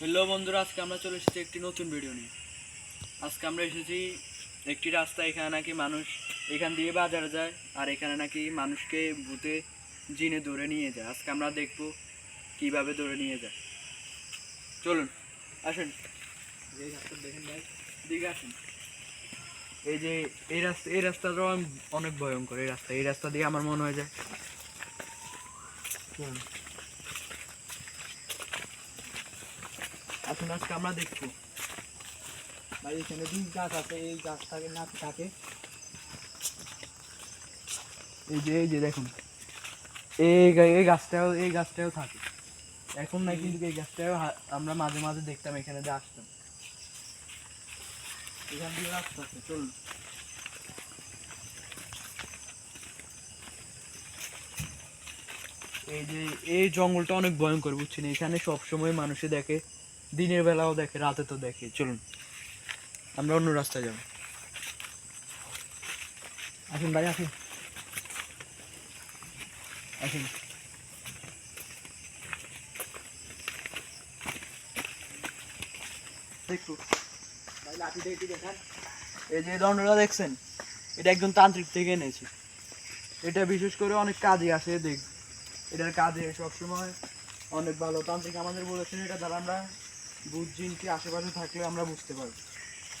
Hello বন্ধুরা আজকে আমরা চলে এসেছি একটি নতুন ভিডিও নিয়ে। আজকে আমরা এসেছি একটি রাস্তা এখানে নাকি মানুষ এখান দিয়ে বাজারে যায় আর এখানে নাকি মানুষকে ভূতে জিনে ধরে নিয়ে যায়। আজকে আমরা দেখব কীভাবে ধরে নিয়ে যায়। চলুন আসুন। দিকে আসুন। এই যে এই রাস্তা এই রাস্তাটাও অনেক ভয়ঙ্কর এই রাস্তা এই রাস্তা দিয়ে আমার মনে হয়ে যায় আসুন আজকে আমরা দেখব। ভাই, এখানে দুই গাছ আছে, এই গাছটাকে না থাকে এই যে এই যে দেখুন। এই এই গাছটাও এই গাছটাও থাকে। এখন না কিন্তু এই গাছটাও আমরা মাঝে মাঝে দেখতাম, এখানে দিয়ে আসতাম এখান দিয়ে রাস্তা আছে চলুন। এই যে, এই জঙ্গলটা অনেক ভয়ঙ্কর, বুঝছেন? এখানে সবসময় মানুষে দেখে দিনের বেলাও দেখে রাতে তো দেখে। চলুন, আমরা অন্য রাস্তায় যাব। আসুন ভাই, আসুন। আসুন। এই যে দণ্ডটা দেখছেন, এটা একজন তান্ত্রিক থেকে এনেছি। এটা বিশেষ করে অনেক কাজে আসে দেখ এটার কাজে সবসময় অনেক ভালো। তান্ত্রিক আমাদের বলেছেন, এটা দ্বারা আমরা কি আশেপাশে থাকলে আমরা বুঝতে পারব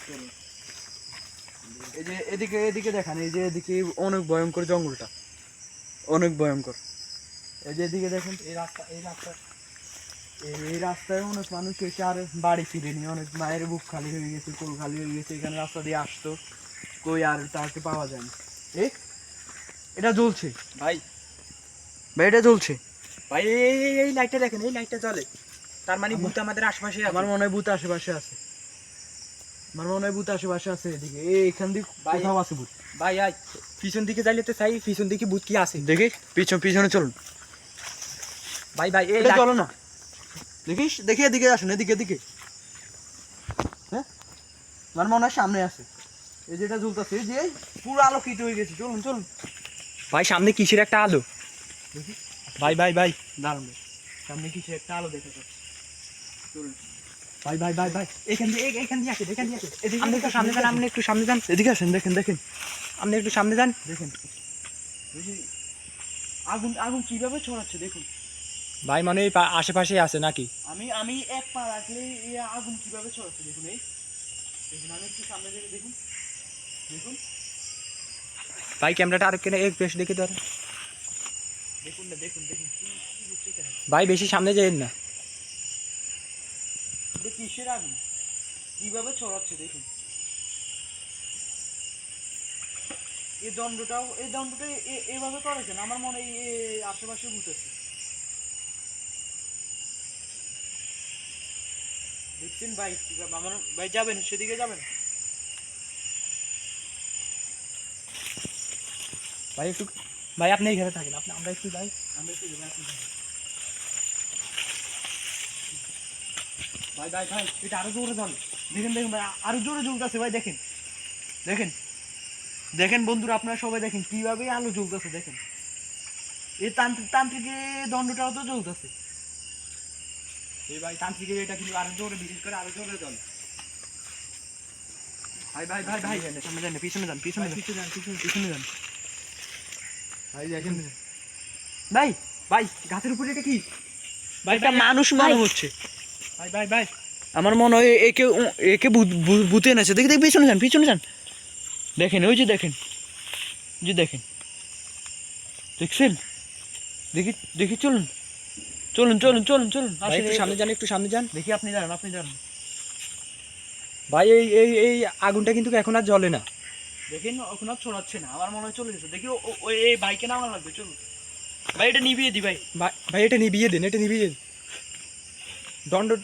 চলুন। এই যে এদিকে এদিকে দেখান এই যে এদিকে অনেক ভয়ঙ্কর জঙ্গলটা অনেক ভয়ঙ্কর এই যে এদিকে দেখেন এই রাস্তা এই রাস্তা এই- রাস্তায় অনেক মানুষ এসে আর বাড়ি ফিরেনি অনেক মায়ের বুক খালি হয়ে গেছে কোল খালি হয়ে গেছে এখানে রাস্তা দিয়ে আসতো কই আর তাকে পাওয়া যায় না এ এটা জ্বলছে ভাই ভাই এটা জ্বলছে ভাই এই লাইটটা দেখেন এই লাইটটা জ্বলে তার মানে ভূত আমাদের আশেপাশে আমার মনে হয় ভূত আশেপাশে আছে। আমার মনে হয় ভূত আশেপাশে আছে এদিকে। দিয়ে কোথাও আছে ভূত। ভাই আই পিছন দিকে যাইলে তো চাই পিছন দিকে ভূত কি আছে? দেখি পিছন পিছনে চলুন। ভাই ভাই এই চলো না। দেখিস? দেখি এদিকে আসুন এদিকে এদিকে। হ্যাঁ? আমার মনে হয় সামনে আছে। এই যেটা এই যে পুরো আলোকিত হয়ে গেছে। চলুন চলুন। ভাই সামনে কিসের একটা আলো? দেখি। ভাই ভাই ভাই। দাঁড়ান। সামনে কিছু একটা আলো দেখা যাচ্ছে। ভাই ভাই ভাই ভাই এখান দিয়ে এখান দিয়ে আসে এখান দিয়ে আসে। এদিকে আপনি একটু আসেন, সামনে যান আপনি একটু সামনে যান। এদিকে আসেন দেখেন দেখেন। আপনি একটু সামনে যান। দেখেন। আগুন আগুন কীভাবে ছড়াচ্ছে দেখুন। ভাই মানে এই আশেপাশেই আছে নাকি? আমি আমি এক পা রাখলে এই আগুন কীভাবে ছড়াচ্ছে দেখুন এই। দেখুন আমি একটু সামনে থেকে দেখুন। দেখুন। ভাই ক্যামেরাটা আর কেন এক বেশ দেখে ধর দেখুন না দেখুন দেখুন ভাই বেশি সামনে যাইন না। কিসের আগুন? কীভাবে ছড়াচ্ছে দেখুন। এই দণ্ডটাও এই দণ্ডটা এভাবে করেছেন? আমার মনে এই আশেপাশে ভূতেছে দেখছেন ভাই আমার ভাই যাবেন? সেদিকে যাবেন? ভাই একটু ভাই আপনি এখানে থাকেন। আপনি আমরা একটু যাই। আমরা একটু যাব, আপনি যান। ভাই ভাই ভাই এটা আরও জোরে চলে দেখেন দেখেন ভাই আরও জোরে জ্বলতেছে ভাই দেখেন। দেখেন। দেখেন বন্ধুরা আপনারা সবাই দেখেন কীভাবে আলো জ্বলতেছে দেখেন। এই তান্ত্রিক তান্ত্রিকের দণ্ডটাও তো জ্বলতেছে। এই ভাই তান্ত্রিকের এটা কিন্তু আরও জোরে বিশেষ করে আরও জোরে চলে ভাই ভাই ভাই ভাই। সামনে যান পিছনে যান পিছনে ভাই যান। পিছনে যান পিছনে পিছনে যান। ভাই দেখেন। ভাই ভাই গাছের উপরে এটা কি? ভাই একটা মানুষ মনে হচ্ছে। আমার মনে হয় একে একে ভূত- ভূত- এনেছে। দেখি দেখি পিছনে যান পিছনে যান। দেখেন ওই যে দেখেন। যে দেখেন। দেখছেন? দেখি দেখি চলুন। চলুন চলুন চলুন চলুন। একটু সামনে যান একটু সামনে যান। দেখি আপনি যান আপনি যান ভাই এই এই এই আগুনটা কিন্তু এখন আর জ্বলে না। দেখেন ওখানে আর ছড়াচ্ছে না। আমার মনে হয় চলে গেছে। দেখি ওই এই বাইকে নামা লাগবে চলুন। ভাই এটা নিভিয়ে দি ভাই। ভাই ভাই এটা নিভিয়ে দিন এটা নিভিয়ে দিন। দণ্ড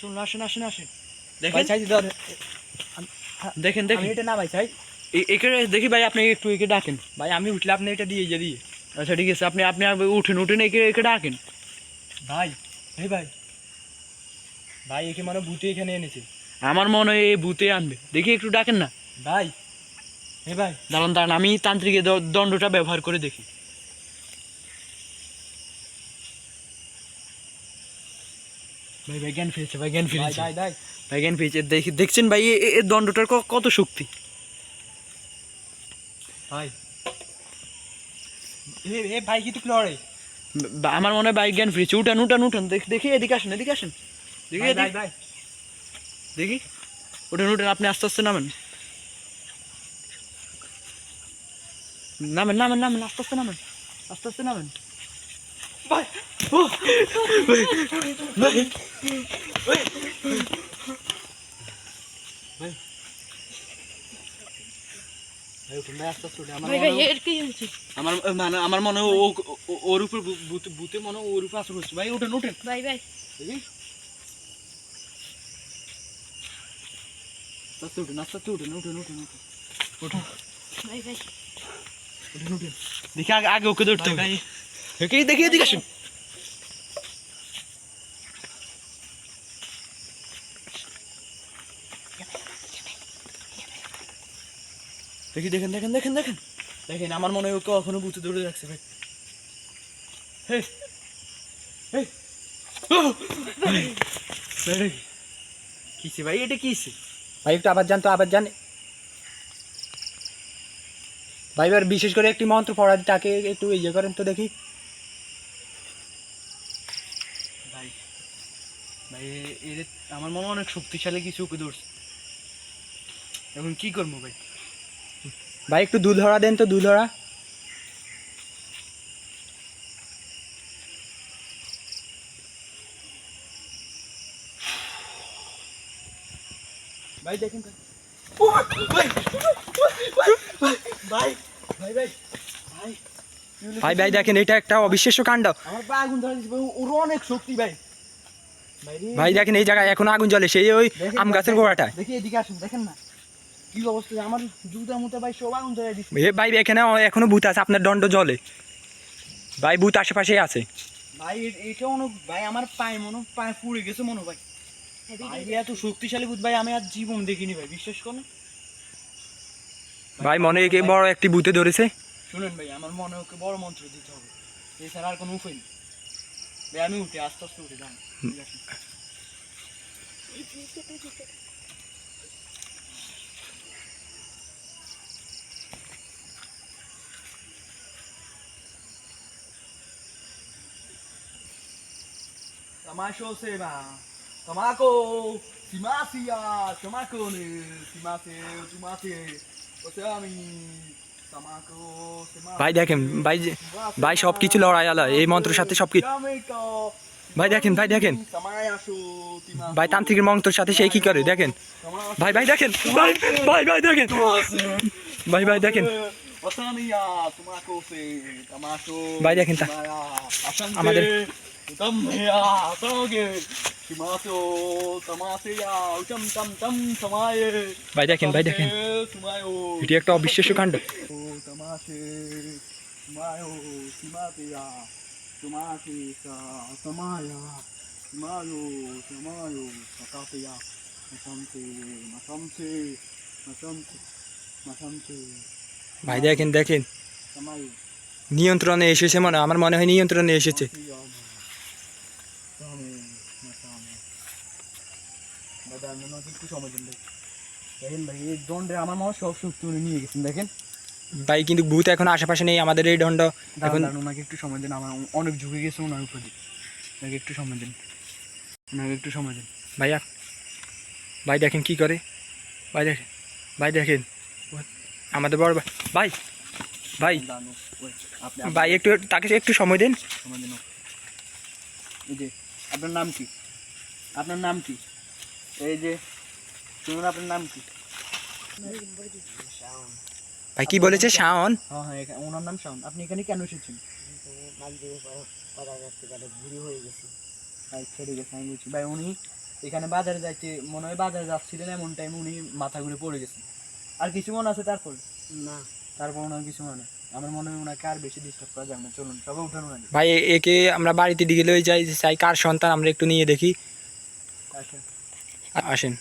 চলুন আসেন আসেন আসেন। ভাই দেখেন চাই ধর। দেখেন দেখেন। এটা না ভাই চাই একে দেখি ভাই আপনি একটু একে ডাকেন। ভাই আমি উঠলে আপনি এটা দিয়ে যে দিয়ে। আচ্ছা ঠিক আছে আপনি আপনি উঠেন উঠেন একে একে ডাকেন। ভাই এই ভাই। ভাই একে মানে ভূতে এখানে এনেছে। আমার মনে হয় এই ভূতে আনবে। দেখি একটু ডাকেন না। ভাই এই ভাই। দাঁড়ান দাঁড়ান আমি তান্ত্রিকের দ- দণ্ডটা ব্যবহার করে দেখি। ভাই ভাই জ্ঞান ফিরেছে ভাই জ্ঞান ফিরেছে। ভাই ভাই ভাই জ্ঞান ফিরেছে দেখি দেখছেন ভাই এ- এর দণ্ডটার কত শক্তি? ভাই। এ ভাই কি তুই লড়ে? আমার মনে হয় ভাই জ্ঞান ফিরেছে। উঠান উঠান উঠান দেখ- দেখি এদিকে আসেন এদিকে আসেন। দেখি দেখি। উঠেন উঠেন আপনি আস্তে আস্তে নামেন। নামেন নামেন নামেন আস্তে আস্তে নামেন। আস্তে আস্তে নামেন। ভাই মানে আমার মনে ওর উপর বুতে মনে ওর উপর আসর হচ্ছে ভাই ওঠেন ওঠেন। ভাই ভাই। আস্তে উঠেন আস্তে উঠেন উঠেন উঠেন উঠেন। উঠুন ভাই উঠেন দেখি আগে ওকে ধরতে ভাই দেখি দেখি এদিকে আসুন। দেখি দেখেন দেখেন দেখেন দেখেন। দেখেন আমার মনে হয় ওকে এখনও বুঝতে ধরে রাখছে ভাই। হে হে কিসে ভাই? এটা কিসে? ভাই একটু আবার জান তো আবার জান ভাই এবার বিশেষ করে একটি মন্ত্র পড়া তাকে একটু ইয়ে করেন তো দেখি। ভাই ভাই এর আমার মনে অনেক শক্তিশালী কিছু ওকে ধরছে। এখন কি করব ভাই? ভাই একটু দুধ ধরা দেন তো দুধ ধরা ভাই দেখেন ভাই ভাই দেখেন এটা একটা অবিশ্বাস্য কাণ্ড। অনেক শক্তি ভাই। ভাই দেখেন এই জায়গায় এখন আগুন জ্বলে সেই ওই আম গাছের গোড়াটায়। দেখি এদিকে আসুন দেখেন না। কি অবস্থা? আমার জুতা মুতা ভাই সব আগুন ধরে দিচ্ছে এ ভাই এখানে এখনও ভূত আছে আপনার দণ্ড জলে। ভাই ভূত আশেপাশেই আছে। ভাই এটা মনে ভাই আমার পায়ে মনে পায়ে পুড়ে গেছে মনে ভাই। ভাই এত শক্তিশালী ভূত ভাই আমি আর জীবন দেখিনি ভাই বিশ্বাস করুন? ভাই মনে হয় কি বড় একটি ভূতে ধরেছে। শুনেন ভাই আমার মনে ওকে বড় মন্ত্র দিতে হবে। এছাড়া আর কোনো উপায় নেই। ভাই আমি উঠে আস্তে আস্তে উঠে যান Tamasho sema, Tamako, Timasia, Tamako Timase, Timase, Osami, Tamako, ভাই দেখেন ভাই ভাই সব কিছু লড়াই আলা এই মন্ত্রের সাথে সব কিছু ভাই দেখেন, ভাই দেখেন। ভাই তান্ত্রিকের মন্ত্রের সাথে সেই কি করে দেখেন। ভাই ভাই দেখেন ভাই ভাই ভাই দেখেন। ভাই ভাই দেখেন। ভাই দেখেন 담배야 싸우게 김하쇼 তামাশিয়া উচম তম তম সমায়ে ভাই দেখেন ভাই দেখেন সমায়ো এটি একটা অবিশ্বাস্য কাণ্ড ও তামাশে সমায়ো সীমাতিয়া সমাতি সমায়া সমায়ো সমায়ো সকাতিয়া মাসামতে মাসামতে মাসামতে মাসামতে ভাই দেখেন দেখেন নিয়ন্ত্রণে এসেছে মানে আমার মনে হয় নিয়ন্ত্রণে এসেছে একটু সময় দিন ভাই দেখেন ভাই এই দণ্ডে আমার হয় সব শক্তি উনি নিয়ে গেছেন দেখেন ভাই কিন্তু ভূত এখন আশেপাশে নেই আমাদের এই দণ্ড এখন ওনাকে একটু সময় দিন আমার অনেক ঝুঁকে গেছে ওনার উপর দিয়ে। ওনাকে একটু সময় দিন। ওনাকে একটু সময় দিন। ভাইয়া ভাই দেখেন কি করে। ভাই দেখেন ভাই দেখেন। আমাদের বড় ভাই ভাই ভাই একটু তাকে একটু সময় দিন। সময় দিন আপনার নাম কি? আপনার নাম কি? এই যে শুনুন আপনার নাম কি? ভাই কি বলেছে? শাওন? হ্যাঁ হ্যাঁ এখানে- ওনার নাম শাওন। আপনি এখানে কেন এসেছেন? ভাই ছেড়ে গেছে আমি বলছি। ভাই উনি এখানে বাজারে যাচ্ছে মনে হয় বাজারে যাচ্ছিলেন এমন টাইম উনি মাথা ঘুরে পড়ে গেছেন আর কিছু মনে আছে তারপর? না। তারপর ওনার কিছু মনে আমার মনে হয় ওনাকে আর বেশি ডিস্টার্ব করা যাবে না। চলুন সবাই উঠানো ভাই একে আমরা বাড়িতে দিকে লয়ে যাই চাই কার সন্তান আমরা একটু নিয়ে দেখি। আচ্ছা। আসেন।